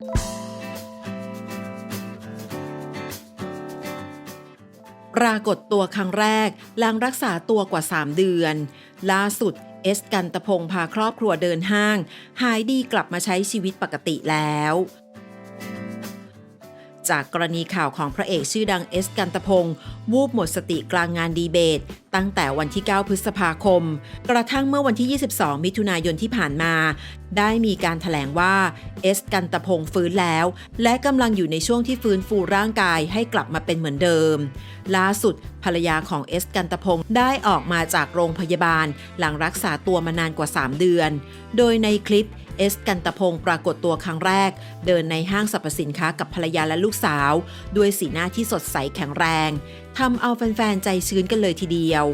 ปรากฏตัวครั้งแรกหลังรักษาตัวกว่า 3 เดือน ล่าสุดเอสกันตะพงพาครอบครัวเดินห้าง หายดีกลับมาใช้ชีวิตปกติแล้ว จากกรณีข่าวของพระเอกชื่อดังเอสกันตพงศ์วูบหมดสติกลางงานดีเบต ตั้งแต่วันที่ 9 พฤษภาคม กระทั่งเมื่อวันที่ 22 มิถุนายนที่ผ่านมา ได้มีการถแถลงว่าเอสกันตพงศ์ฟื้นแล้ว และกำลังอยู่ในช่วงที่ฟื้นฟูร่างกายให้กลับมาเป็นเหมือนเดิม ล่าสุดภรรยาของเอสกันตพงศ์ได้ออกมาจากโรงพยาบาล หลังรักษาตัวมานานกว่า 3 เดือน โดยในคลิป เอสกันตะพงศ์ปรากฏตัวครั้งแรก เดินในห้างสรรพสินค้ากับภรรยาและลูกสาว ด้วยสีหน้าที่สดใสแข็งแรงทำเอาแฟนๆ ใจชื้นกันเลยทีเดียว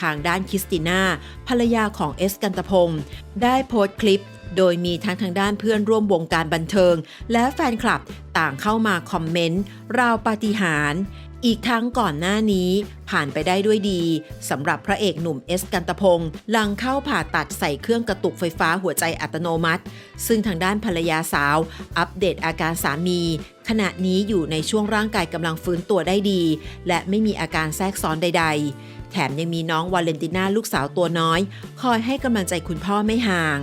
ทางด้านคริสติน่า ภรรยาของเอสกันตะพงศ์ได้โพสต์คลิป โดยมีทั้งทางด้านเพื่อนร่วมวงการบันเทิง และแฟนคลับต่างเข้ามาคอมเมนต์ ราวปาฏิหาริย์ อีกทั้งก่อนหน้านี้ผ่านไปได้ด้วยดีสำหรับพระเอกหนุ่มเอสกันตพงศ์หลังเข้าผ่าตัดใส่เครื่องกระตุกไฟฟ้าหัวใจอัตโนมัติ ซึ่งทางด้านภรรยาสาว อัปเดตอาการสามี ขณะนี้อยู่ในช่วงร่างกายกำลังฟื้นตัวได้ดี และไม่มีอาการแทรกซ้อนใด ๆ แถมยังมีน้องวาเลนติน่าลูกสาวตัวน้อย คอยให้กำลังใจคุณพ่อไม่ห่าง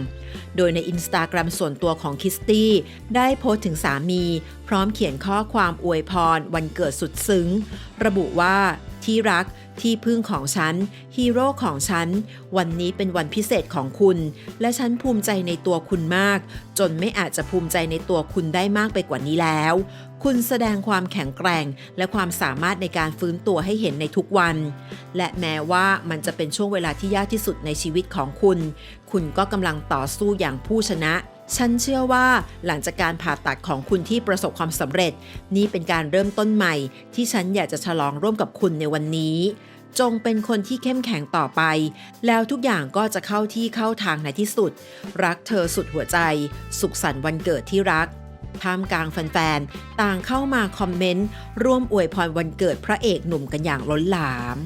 โดยในอินสตาแกรมส่วนตัวของคิสตี้ได้โพสต์ถึงสามี พร้อมเขียนข้อความอวยพรวันเกิดสุดซึ้ง ระบุว่าที่รัก ที่พึ่งของฉัน ฮีโร่ของฉัน วันนี้เป็นวันพิเศษของคุณ และฉันภูมิใจในตัวคุณมาก จนไม่อาจจะภูมิใจในตัวคุณได้มากไปกว่านี้แล้ว คุณแสดงความแข็งแกร่ง และความสามารถในการฟื้นตัวให้เห็นในทุกวัน และแม้ว่ามันจะเป็นช่วงเวลาที่ยากที่สุดในชีวิตของคุณ คุณก็กำลังต่อสู้อย่างผู้ชนะ ฉันเชื่อว่าหลังจากการผ่าตัดของคุณที่ประสบความสำเร็จ นี่เป็นการเริ่มต้นใหม่ ที่ฉันอยากจะฉลองร่วมกับคุณในวันนี้ จงเป็นคนที่เข้มแข็งต่อไป แล้วทุกอย่างก็จะเข้าที่เข้าทางในที่สุด รักเธอสุดหัวใจ สุขสันต์วันเกิดที่รักท่ามกลางแฟนๆ ต่างเข้ามาคอมเมนต์ ร่วมอวยพรวันเกิดพระเอกหนุ่มกันอย่างล้นหลาม